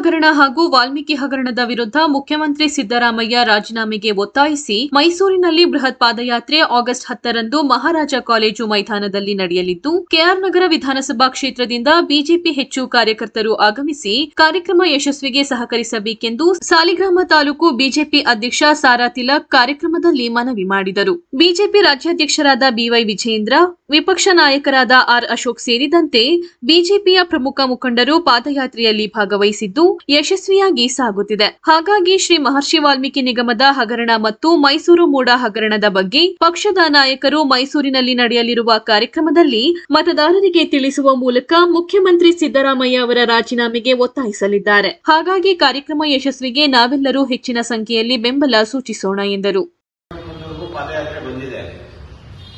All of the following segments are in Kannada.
ಹಗರಣ ಹಾಗೂ ವಾಲ್ಮೀಕಿ ಹಗರಣದ ವಿರುದ್ಧ ಮುಖ್ಯಮಂತ್ರಿ ಸಿದ್ದರಾಮಯ್ಯ ರಾಜೀನಾಮೆಗೆ ಒತ್ತಾಯಿಸಿ ಮೈಸೂರಿನಲ್ಲಿ ಬೃಹತ್ ಪಾದಯಾತ್ರೆ ಆಗಸ್ಟ್ ಹತ್ತರಂದು ಮಹಾರಾಜ ಕಾಲೇಜು ಮೈದಾನದಲ್ಲಿ ನಡೆಯಲಿದ್ದು, ಕೆಆರ್ ನಗರ ವಿಧಾನಸಭಾ ಕ್ಷೇತ್ರದಿಂದ ಬಿಜೆಪಿ ಹೆಚ್ಚು ಕಾರ್ಯಕರ್ತರು ಆಗಮಿಸಿ ಕಾರ್ಯಕ್ರಮ ಯಶಸ್ವಿಗೆ ಸಹಕರಿಸಬೇಕೆಂದು ಸಾಲಿಗ್ರಾಮ ತಾಲೂಕು ಬಿಜೆಪಿ ಅಧ್ಯಕ್ಷ ಸಾರಾ ತಿಲಕ್ ಕಾರ್ಯಕ್ರಮದಲ್ಲಿ ಮನವಿ ಮಾಡಿದರು. ಬಿಜೆಪಿ ರಾಜ್ಯಾಧ್ಯಕ್ಷರಾದ ಬಿವೈ ವಿಜೇಂದ್ರ ವಿಪಕ್ಷ ನಾಯಕರಾದ ಆರ್ ಅಶೋಕ್ ಸೇರಿದಂತೆ ಬಿಜೆಪಿಯ ಪ್ರಮುಖ ಮುಖಂಡರು ಪಾದಯಾತ್ರೆಯಲ್ಲಿ ಭಾಗವಹಿಸಿದ್ದು ಯಶಸ್ವಿಯಾಗಿ ಸಾಗುತ್ತಿದೆ. ಹಾಗಾಗಿ ಶ್ರೀ ಮಹರ್ಷಿ ವಾಲ್ಮೀಕಿ ನಿಗಮದ ಹಗರಣ ಮತ್ತು ಮೈಸೂರು ಮೂಡ ಹಗರಣದ ಬಗ್ಗೆ ಪಕ್ಷದ ನಾಯಕರು ಮೈಸೂರಿನಲ್ಲಿ ನಡೆಯಲಿರುವ ಕಾರ್ಯಕ್ರಮದಲ್ಲಿ ಮತದಾರರಿಗೆ ತಿಳಿಸುವ ಮೂಲಕ ಮುಖ್ಯಮಂತ್ರಿ ಸಿದ್ದರಾಮಯ್ಯ ಅವರ ರಾಜೀನಾಮೆಗೆ ಒತ್ತಾಯಿಸಲಿದ್ದಾರೆ. ಹಾಗಾಗಿ ಕಾರ್ಯಕ್ರಮ ಯಶಸ್ವಿಗೆ ನಾವೆಲ್ಲರೂ ಹೆಚ್ಚಿನ ಸಂಖ್ಯೆಯಲ್ಲಿ ಬೆಂಬಲ ಸೂಚಿಸೋಣ ಎಂದರು.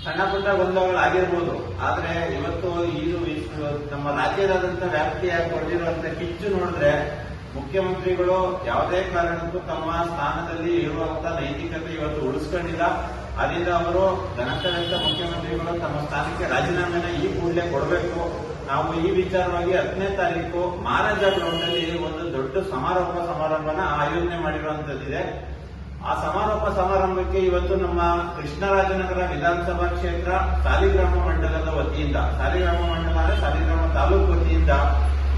ಸಣ್ಣ ಪುಟ್ಟ ಗೊಂದಲಗಳಾಗಿರ್ಬೋದು ಆದ್ರೆ ಇವತ್ತು ಇದು ನಮ್ಮ ರಾಜ್ಯದಾದಂತ ವ್ಯಾಪ್ತಿಯಾಗಿ ಕೊಟ್ಟಿರುವಂತ ಕಿಚ್ಚು ನೋಡಿದ್ರೆ ಮುಖ್ಯಮಂತ್ರಿಗಳು ಯಾವುದೇ ಕಾರಣಕ್ಕೂ ತಮ್ಮ ಸ್ಥಾನದಲ್ಲಿ ಇರುವಂತ ನೈತಿಕತೆ ಇವತ್ತು ಉಳಿಸ್ಕೊಂಡಿಲ್ಲ. ಅದರಿಂದ ಅವರು ಘನತೆವೆತ್ತ ಮುಖ್ಯಮಂತ್ರಿಗಳು ತಮ್ಮ ಸ್ಥಾನಕ್ಕೆ ರಾಜೀನಾಮೆನ ಈ ಕೂಡಲೇ ಕೊಡಬೇಕು. ನಾವು ಈ ವಿಚಾರವಾಗಿ ಹತ್ತನೇ ತಾರೀಕು ಮಹಾರಾಜ ಗ್ರೌಂಡ್ ಅಲ್ಲಿ ಒಂದು ದೊಡ್ಡ ಸಮಾರಂಭ ಸಮಾರಂಭನ ಆಯೋಜನೆ ಮಾಡಿರುವಂತದ್ದಿದೆ. ಆ ಸಮಾರೋಪ ಸಮಾರಂಭಕ್ಕೆ ಇವತ್ತು ನಮ್ಮ ಕೃಷ್ಣರಾಜನಗರ ವಿಧಾನಸಭಾ ಕ್ಷೇತ್ರ ಸಾಲಿಗ್ರಾಮ ಮಂಡಲದ ವತಿಯಿಂದ, ಸಾಲಿಗ್ರಾಮ ಮಂಡಲ ಅಂದ್ರೆ ಸಾಲಿಗ್ರಾಮ ತಾಲೂಕು ವತಿಯಿಂದ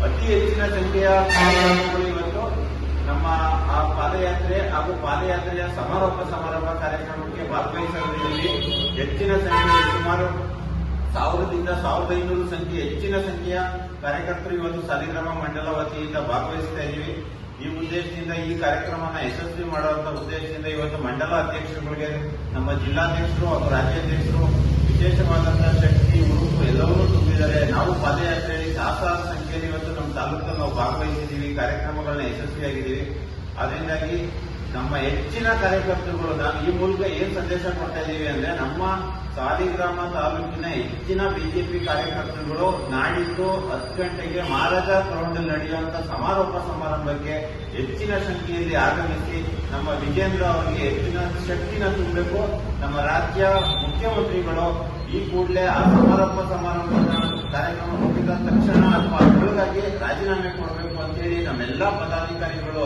ಅತಿ ಹೆಚ್ಚಿನ ಸಂಖ್ಯೆಯ ಇವತ್ತು ನಮ್ಮ ಆ ಪಾದಯಾತ್ರೆ ಹಾಗೂ ಪಾದಯಾತ್ರೆಯ ಸಮಾರೋಪ ಸಮಾರಂಭ ಕಾರ್ಯಕ್ರಮಕ್ಕೆ ಭಾಗವಹಿಸುವುದರಲ್ಲಿ ಹೆಚ್ಚಿನ ಸಂಖ್ಯೆಯಲ್ಲಿ ಸುಮಾರು ಸಾವಿರದಿಂದ ಸಾವಿರದ ಐನೂರು ಸಂಖ್ಯೆ ಹೆಚ್ಚಿನ ಸಂಖ್ಯೆಯ ಕಾರ್ಯಕರ್ತರು ಇವತ್ತು ಸಾಲಿಗ್ರಾಮ ಮಂಡಲ ವತಿಯಿಂದ ಭಾಗವಹಿಸ್ತಾ ಇದ್ದೀವಿ. ಈ ಉದ್ದೇಶದಿಂದ ಈ ಕಾರ್ಯಕ್ರಮನ ಯಶಸ್ವಿ ಮಾಡುವಂತ ಉದ್ದೇಶದಿಂದ ಇವತ್ತು ಮಂಡಲ ಅಧ್ಯಕ್ಷರುಗಳಿಗೆ, ನಮ್ಮ ಜಿಲ್ಲಾಧ್ಯಕ್ಷರು ಹಾಗೂ ರಾಜ್ಯಾಧ್ಯಕ್ಷರು ವಿಶೇಷವಾದಂತಹ ಶಕ್ತಿ, ಉಡುಪು ಎಲ್ಲವನ್ನೂ ತುಂಬಿದ್ದಾರೆ. ನಾವು ಪಾದಯಾತ್ರೆಯಲ್ಲಿ ಸಹಸ್ರಾರು ಸಂಖ್ಯೆಯಲ್ಲಿ ಇವತ್ತು ನಮ್ಮ ತಾಲೂಕಲ್ಲಿ ನಾವು ಭಾಗವಹಿಸಿದ್ದೀವಿ. ಕಾರ್ಯಕ್ರಮಗಳನ್ನ ಯಶಸ್ವಿಯಾಗಿದ್ದೀವಿ. ಅದರಿಂದಾಗಿ ನಮ್ಮ ಹೆಚ್ಚಿನ ಕಾರ್ಯಕರ್ತರುಗಳು ನಾನು ಈ ಮೂಲಕ ಏನ್ ಸಂದೇಶ ಕೊಡ್ತಾ ಇದ್ದೀವಿ ಅಂದ್ರೆ ನಮ್ಮ ಸಾಲಿಗ್ರಾಮ ತಾಲೂಕಿನ ಹೆಚ್ಚಿನ ಬಿಜೆಪಿ ಕಾರ್ಯಕರ್ತರುಗಳು ನಾಡಿದ್ದು ಹತ್ತು ಗಂಟೆಗೆ ಮಹಾರಾಜ ಗ್ರೌಂಡ್ ನಡೆಯುವಂತಹ ಸಮಾರೋಪ ಸಮಾರಂಭಕ್ಕೆ ಹೆಚ್ಚಿನ ಸಂಖ್ಯೆಯಲ್ಲಿ ಆಗಮಿಸಿ ನಮ್ಮ ವಿಜೇಂದ್ರ ಅವರಿಗೆ ಹೆಚ್ಚಿನ ಶಕ್ತಿನ ತುಂಬಬೇಕು. ನಮ್ಮ ರಾಜ್ಯ ಮುಖ್ಯಮಂತ್ರಿಗಳು ಈ ಕೂಡಲೇ ಆ ಸಮಾರೋಪ ಸಮಾರಂಭದ ಕಾರ್ಯಕ್ರಮ ಮುಗಿದ ತಕ್ಷಣ ಅಥವಾ ಅದರೊಳಗಾಗಿ ರಾಜೀನಾಮೆ ಕೊಡಬೇಕು ಅಂತೇಳಿ ನಮ್ಮೆಲ್ಲಾ ಪದಾಧಿಕಾರಿಗಳು